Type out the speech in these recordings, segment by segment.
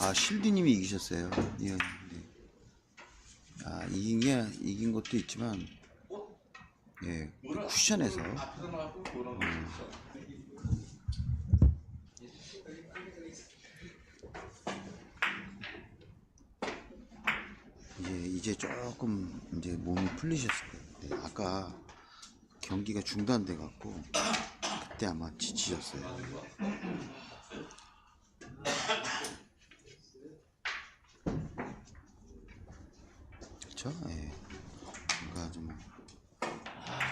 아 실디님이 이기셨어요. 예. 네. 아 이긴 게 이긴 것도 있지만 예 쿠션에서 음. 이제 이제 조금 이제 몸이 풀리셨을 거예요. 네, 아까 경기가 중단돼 갖고 그때 아마 지치셨어요. 그렇죠? 예. 뭔가 좀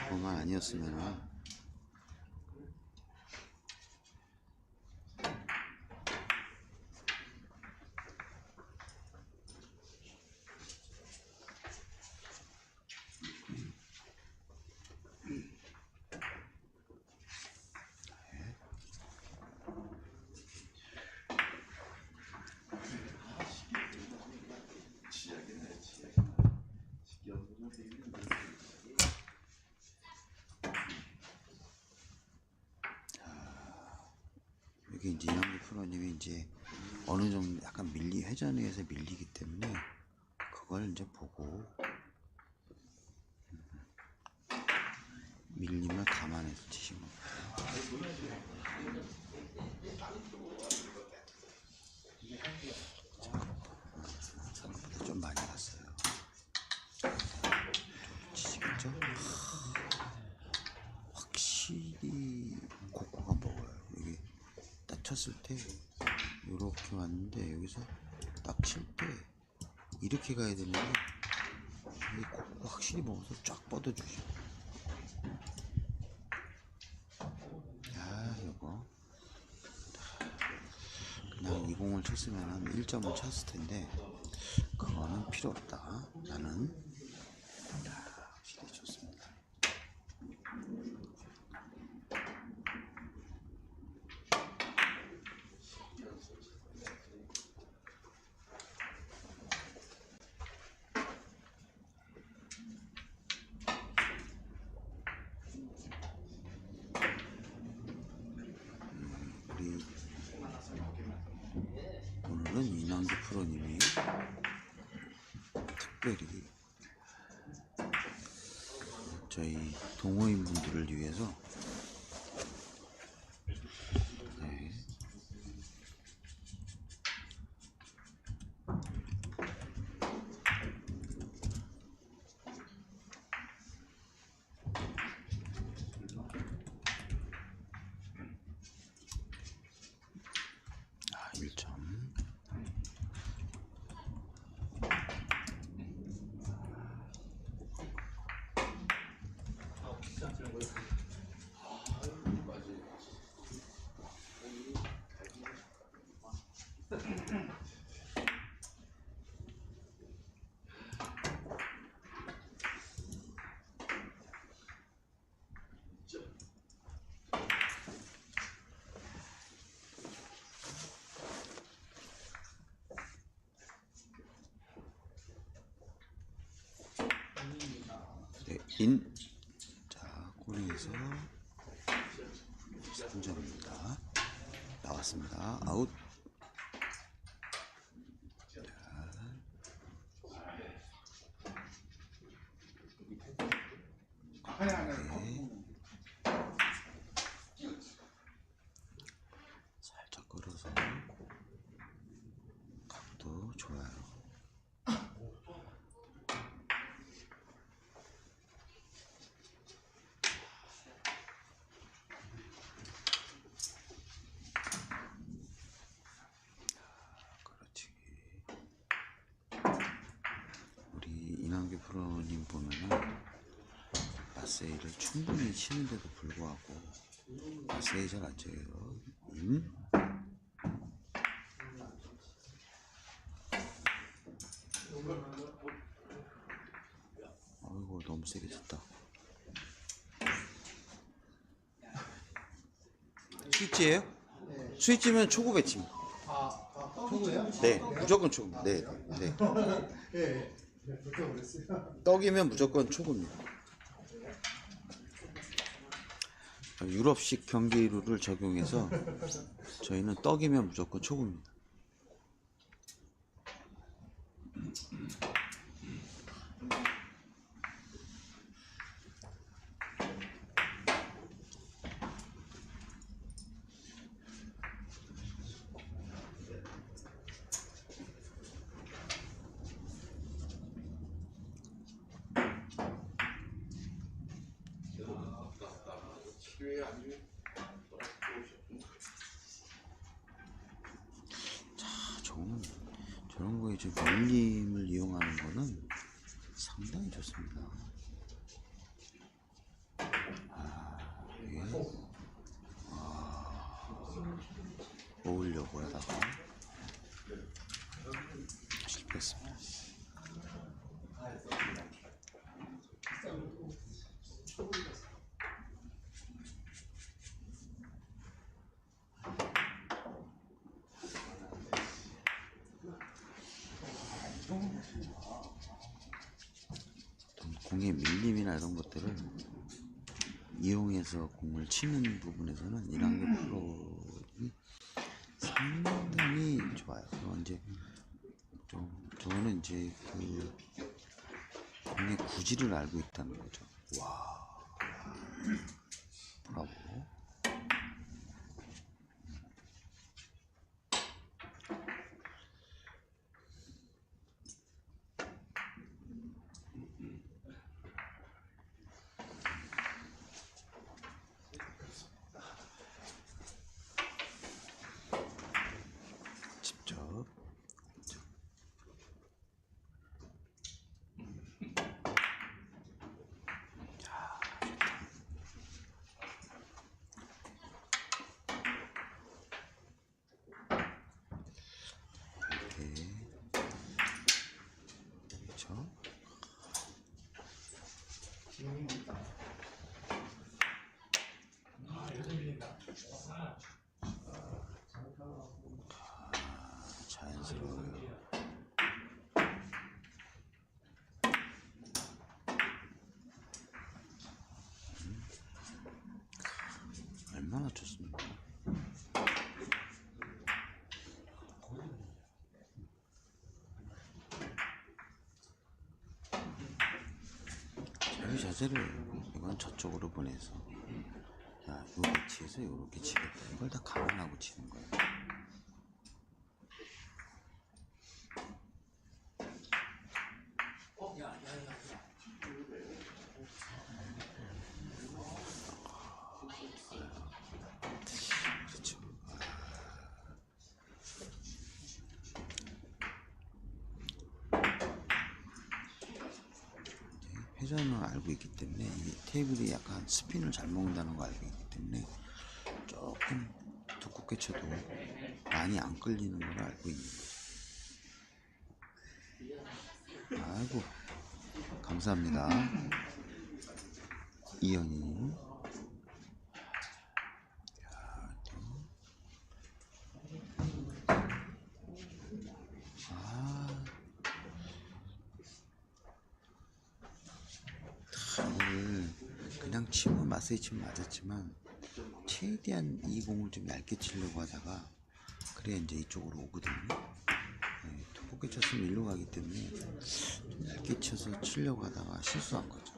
그것만 아니었으면 이제 이남기 프로님이 이제 어느 정도 약간 밀리 회전에서 밀리기 때문에 그걸 이제 보고 음, 밀림을 감안해서. 생각보다 좀 많이 갔어요. 딱 쳤을 때 이렇게 왔는데 여기서 딱 칠 때 이렇게 가야 되는데 확실히 먹어서 쫙 뻗어주죠. 야 이거 그냥 이 공을 쳤으면 한 1점을 쳤을 텐데 그거는 필요 없다. 나는 야, 확실히 좋습니다. 우리 오늘은 이남기 프로님이 특별히 저희 동호인 분들을 위해서 네. 아, 1점. 네, 인. 자, 꼬리에서 3점입니다. 나왔습니다. 아웃. 살짝 걸어서 각도 좋아요. 그렇지. 우리 이남기 프로님 보면은 마세이를 충분히 치는데도 불구하고 마세이 잘안 쳐요. 음? 아이고 너무 세게 쳤다. 스위치예요? 스위치면 초구 배침. 아, 초구예요? 네, 무조건 초구. 네, 네. 그렇게 오랬어요. 떡이면 무조건 초구입니다. 유럽식 경기 룰을 적용해서 저희는 떡이면 무조건 초구입니다. 아, 저는 저런 거에 좀 밀림을 이용하는 거는 상당히 좋습니다. 아, 이게 아, 모으려고 하다가 실패했습니다. 어떤 공의 밀림이나 이런 것들을 이용해서 공을 치는 부분에서는 이랑의 프로이 상당히 좋아요. 이제 좀 저는 이제 그 공의 구질을 알고 있다는 거죠. 와, 브라보. 직접 이렇게 그렇죠 자연스러워요. 음. 얼마나 좋습니까? 자세를 이건 저쪽으로 보내서 자, 요 위치에서 요렇게 치겠다. 이걸 다 감안하고 치는 거예요. 회전을 알고 있기 때문에 이 테이블이 약간 스핀을 잘 먹는다는 거 알고 있기 때문에 조금 두껍게 쳐도 많이 안 끌리는 걸 알고 있는 거죠. 아이고 감사합니다. 이현이. 아. 이거를 그냥 마세이 치면 맞았지만 최대한 이 공을 좀 얇게 치려고 하다가 그래야 이제 이쪽으로 오거든요. 네, 두껍게 쳤으면 일로 가기 때문에 좀 얇게 쳐서 치려고 하다가 실수한 거죠.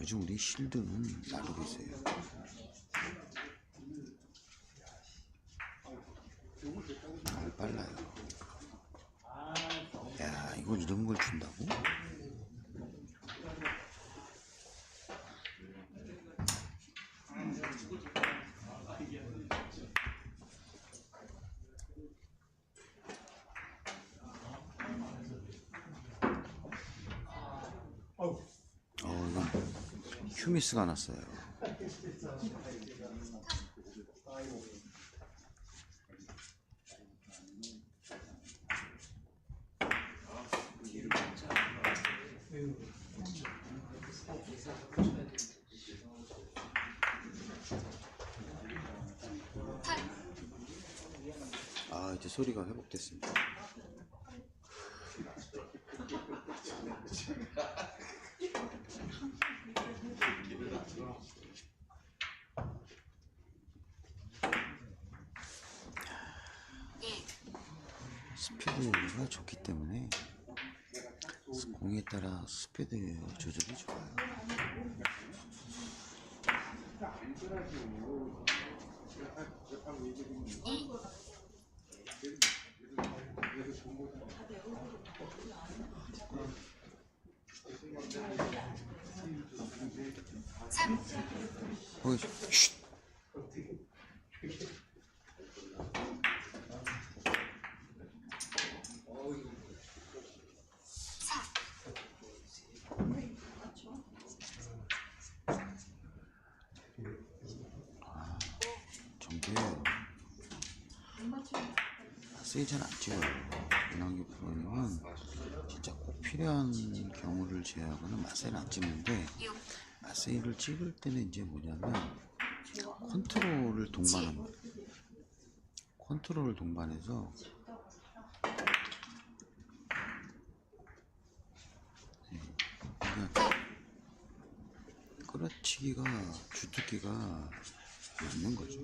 요즘 우리 실드는 나르고 있어요. 잘 빨라요. 야, 이걸 이런 걸 준다고? 어, 휴미스가 났어요. 아 이제 소리가 회복됐습니다. 예. 스피드가 좋기 때문에. 공에 따라 스피드 조절이 좋아요. 거기 쉿! 사, 정도예요. 세이 잘 안 찍어요. 이남기 프로님은 진짜 꼭 필요한 경우를 제외하고는 맛세를 안 찍는데 육, 맛세이를 찍을 때는 이제 뭐냐면 컨트롤을 동반합니다. 컨트롤을 동반해서 네, 그러니까 끌어치기가 주특기가 맞는 거죠.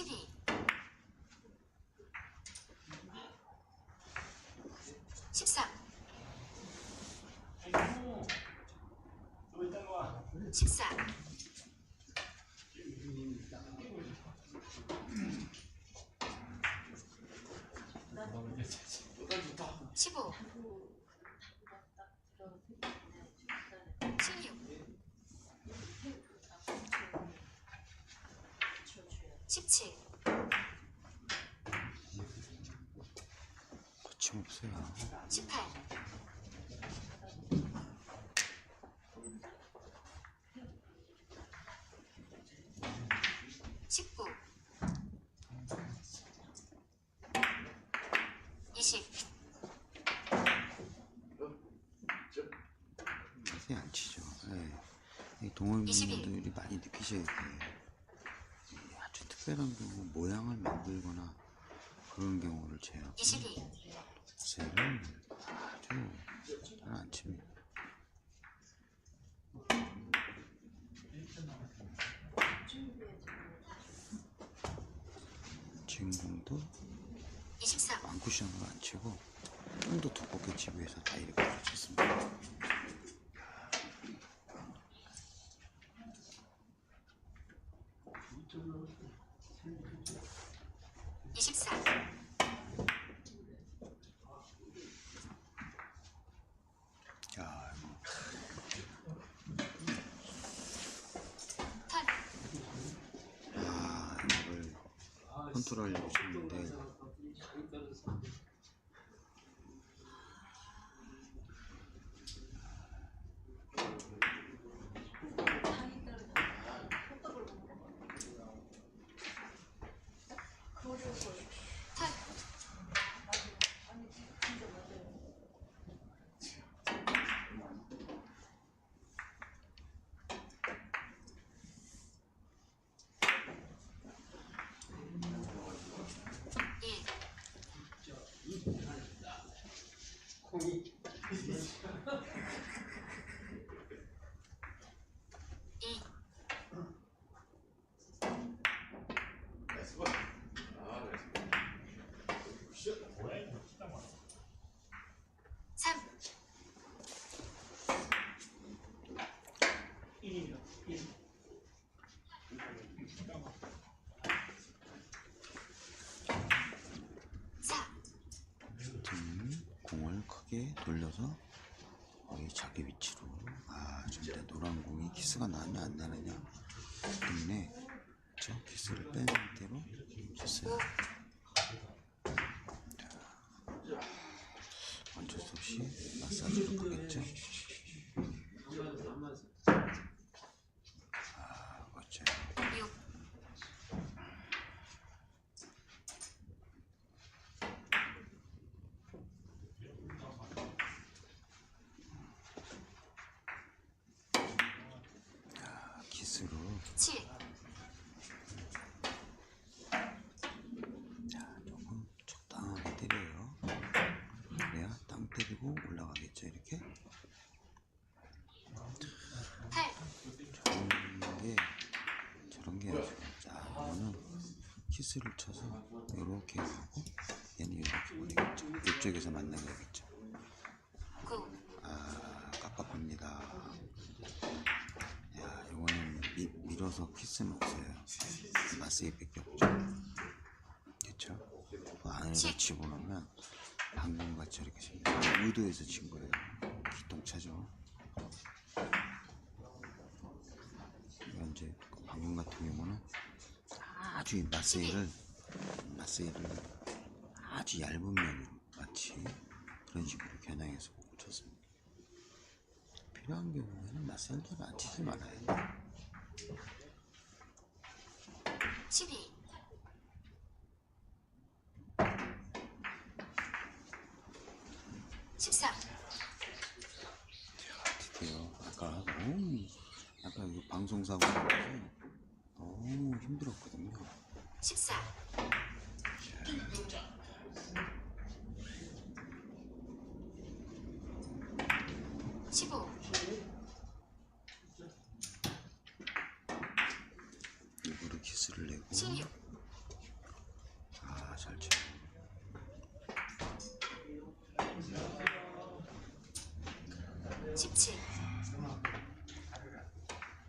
12 13 14 거침없어요. 십팔, 십구, 이십, 맛이 안 치죠. 예. 이 동호인분들이 많이 느끼셔야 돼요. 이 아주 특별한 경우, 모양을 만들거나 그런 경우를 제외하고 새를 아주 잘안 칩니다. 지금 공도 이십삼, 완쿠션으로 안 치고 좀더 두껍게 치기 위해서 다 이렇게 쳤습니다. 이십사, 자, 턴, 아, 이걸 컨트롤하려고 쳤는데 이, 삼, 사, 등 공을 크게 돌려서 거의 자기 위치로 아 지금 내 노란 공이 키스가 나냐 안 나느냐 때문에 저 키스를 뺀 상태로 쳤어요. 자, 어쩔 수 없이 마사지로 가겠죠. 7 자, 조금 적당하게 때려요. 그래야 땅 때리고 올라가겠죠, 이렇게. 8 저런 게, 저런 게 아주. 자, 이거는 키스를 쳐서 이렇게 하고, 얘는 이렇게 보내겠죠. 이쪽에서 만나야겠죠. 9 아, 깝깝합니다. 야, 이거는 미, 밀어서 키스는 없어요. 마세이밖에 없죠. 그쵸? 그 안에다 집어넣으면 방금같이 이렇게 생겨. 의도해서 친 거예요. 기똥차죠. 이제 그 방금 같은 경우는 아주 이 마세이를 마세이를 아주 얇은 면으로 마치 그런 식으로 겨냥해서 쳤습니다. 필요한 경우에는 마셀도를 안 치지 말아야 돼. 12 13 드디어 아까 너무 아까 이 방송사고 너무 힘들었거든요. 14 15 일부러 내고 16 아잘 쳐.17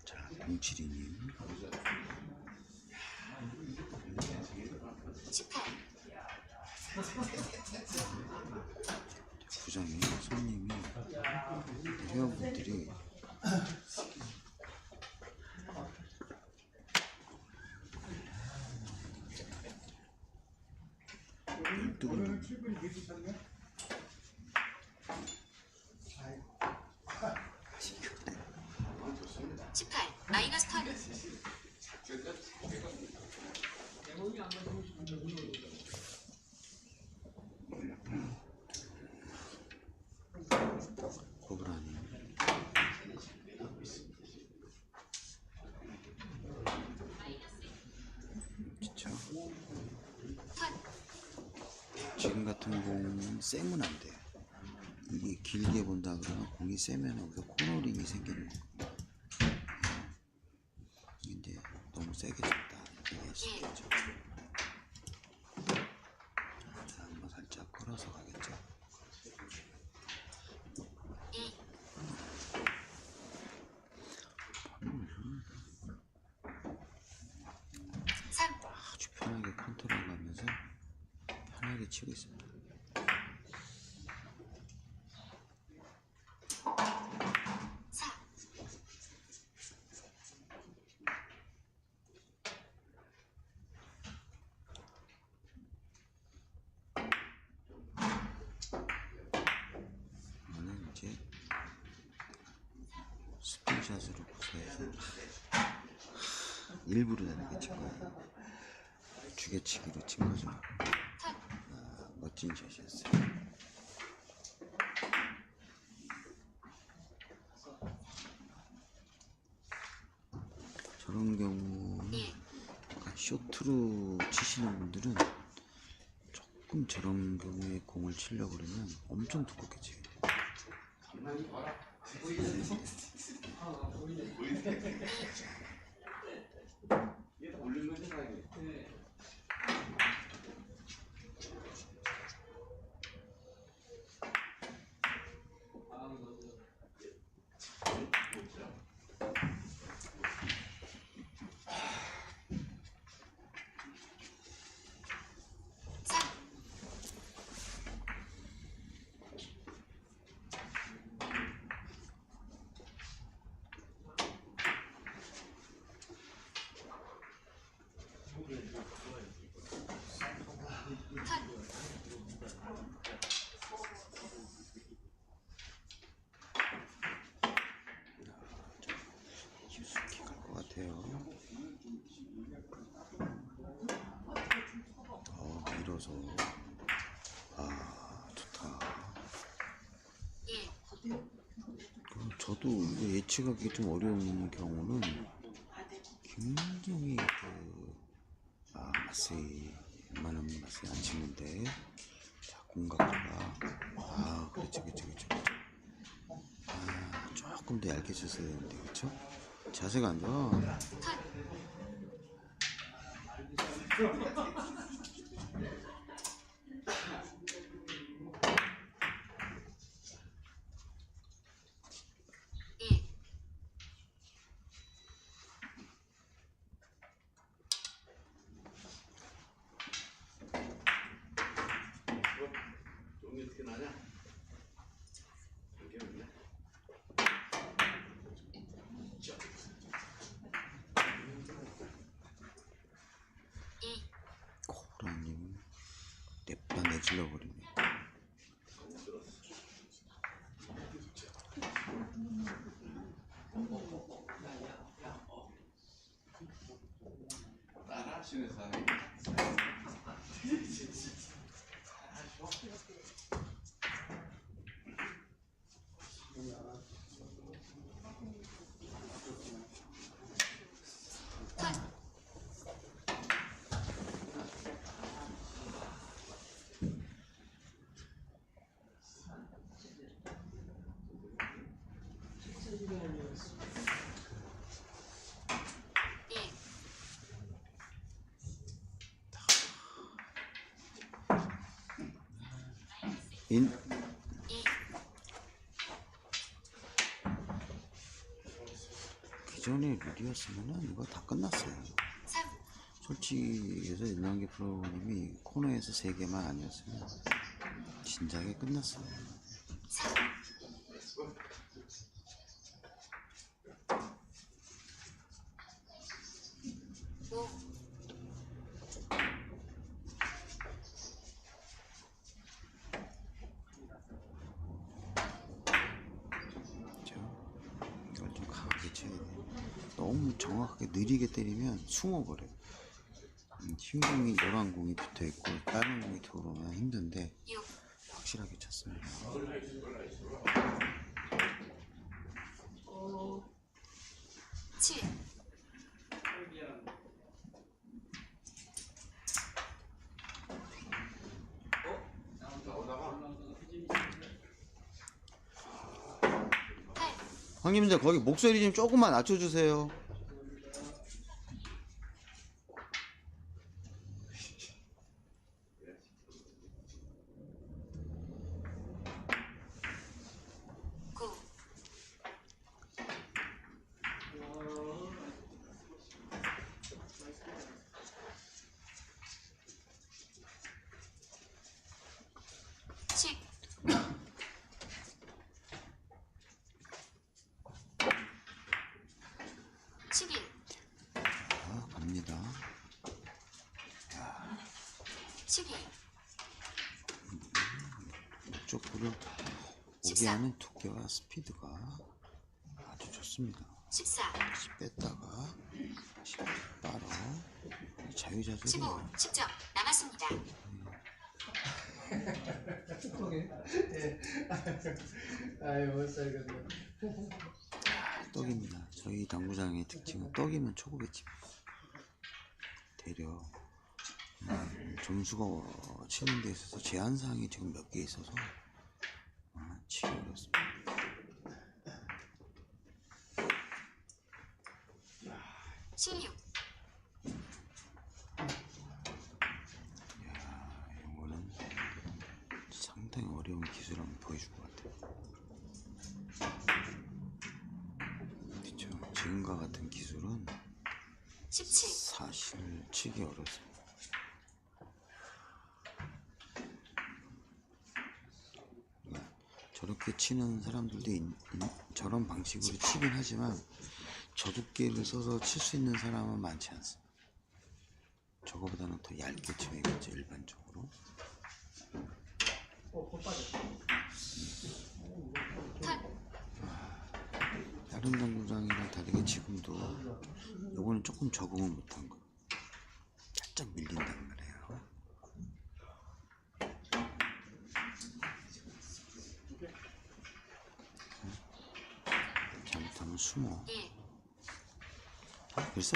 자 공칠이님 18 부장님 손님이 회원분들이 열두 분 18 마이너스 8 고브라님 진짜 턴 지금 같은 공 쎄면 안 돼. 이게 길게 본다 그러면 공이 세면 여기서 코너링이 생기는 거. 이제 너무 세게 쳤다. 이게 쉽겠죠. 자, 한번 살짝 걸어서 가겠죠. 2 3 아주 편하게 컨트롤 가면서 편하게 치고 있습니다. 4 이거는 이제 스피 샷으로 구사해서 일부러 다르게 친 거예요. 주개치기로 친 거죠. 턴 아, 멋진 샷이었어요. 저런 경우는 1 약간 쇼트로 치시는 분들은 조금 저런 경우에 공을 치려고 그러면 엄청 두껍게 쳐요. Por isso que. 어, 밀어서. 아, 좋다. 1 그럼 저도 예측하기 좀 어려운 경우는 김종이 그, 아, 마세이, 웬만하면 마세이 안 치는데, 자, 공각도가, 아, 그렇지, 그렇지. 그렇지. 아, 조금 더 얇게 쳤어야 되는데, 그쵸? 자세가 안 좋아. Yeah. 따라하시는 사람이 턴, 일, 인, 이, 기존의 룰이었으면은 이거 다 끝났어요. 삼, 솔직히 해서 일랑기 프로님이 코너에서 세 개만 아니었으면 진작에 끝났어요. 사, 오, 그죠? 이걸 좀 강하게 쳐야 돼. 너무 정확하게 느리게 때리면 숨어버려요. 음, 흰 공이 노란 공이 붙어 있고 빨간 공이 들어오면 힘든데 육, 확실하게 쳤습니다. 황님들 거기 목소리 좀 조금만 낮춰주세요. 11 이쪽 불을 오게 하는 두께와 스피드가 아주 좋습니다. 14 다시 뺐다가 다시 빨아 자유자재로 15 10점 남았습니다. 뚜껑에 아유 못 살겠네 떡입니다. 저희 당구장의 특징은 떡이면 초고깃집. 대려. 점수가 어, 치는 데 있어서 제한 사항이 지금 몇 개 있어서 아, 치기 어렵습니다. 십육, 이거는 상당히 어려운 기술 한번 보여줄 것 같아요. 그렇죠. 지금과 같은 기술은 십칠, 사실 치기 어렵습니다. 그러니까 저렇게 치는 사람들도 있- 있- 저런 방식으로 치긴 하지만 저 두께를 써서 칠 수 있는 사람은 많지 않습니다. 저거보다는 더 얇게 쳐야 겠죠 일반적으로. 어. 턴, 다른 당구장이랑 다르게 지금도 요거는 조금 적응을 못한 거. 살짝 밀린단 말이에요. 숨어. 일, 그래서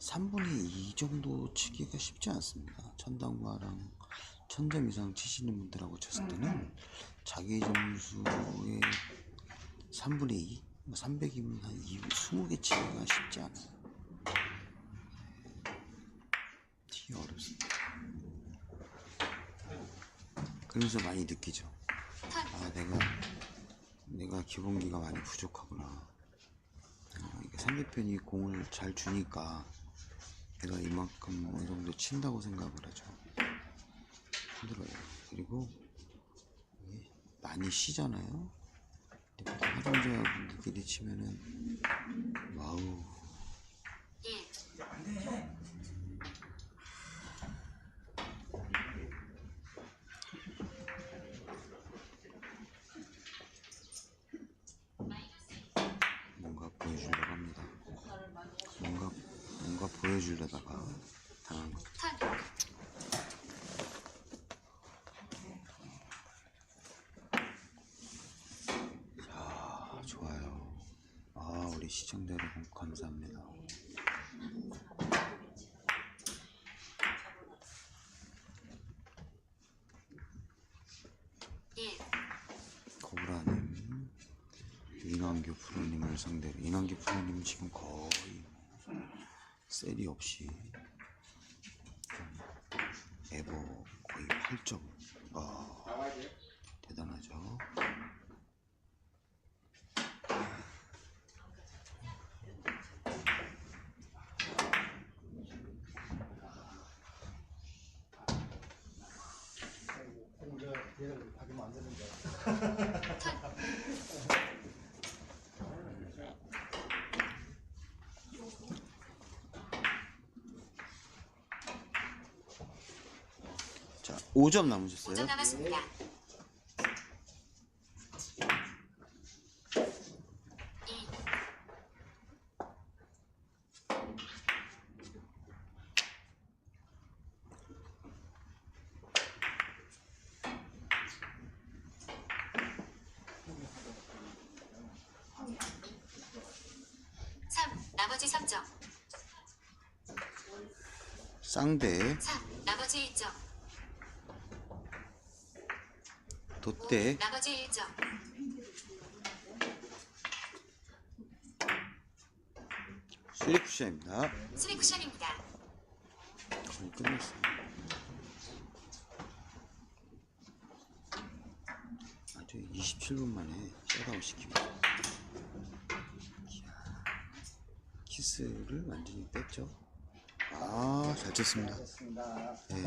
3분의 2 정도 치기가 쉽지 않습니다. 천당마랑 천점 이상 치시는 분들하고 쳤을 때는 자기 점수의 3분의 2, 300이면 한 2, 20개 치기가 쉽지 않아요. 치기 어렵습니다. 그러면서 많이 느끼죠. 턴. 아, 내가, 내가 기본기가 많이 부족하구나. 상대편이 공을 잘 주니까 내가 이만큼 어느 정도 친다고 생각을 하죠. 힘들어요. 그리고 많이 쉬잖아요. 보통 하정자 분들끼리 치면은 와우 1. 뭔가 보여주려고 합니다. 뭔가 뭔가 보여주려다가 당한 것 턴. 아, 좋아요. 아, 우리 시청자 여러분 감사합니다. 일. 코브라님, 이남규 프로님을 상대로 이남규 프로님 지금 거의 셀이 없이 좀 에버 거의 8점. 아, 대단하죠. 공저 얘를 받으면 안 되는데. 턴. 자, 5점 남으셨어요. 5점 남았습니다. 2. 삼. 나머지 3점. 쌍대, 4. 나머지 1점. 돛대, 나머지 1점. 쓰리쿠션입니다. 스리 쿠션입니다. 거의 끝났어요. 아주 27분 만에 셧아웃 시킵니다. 키스를 완전히 뺐죠. 아, 잘 쳤습니다. 네.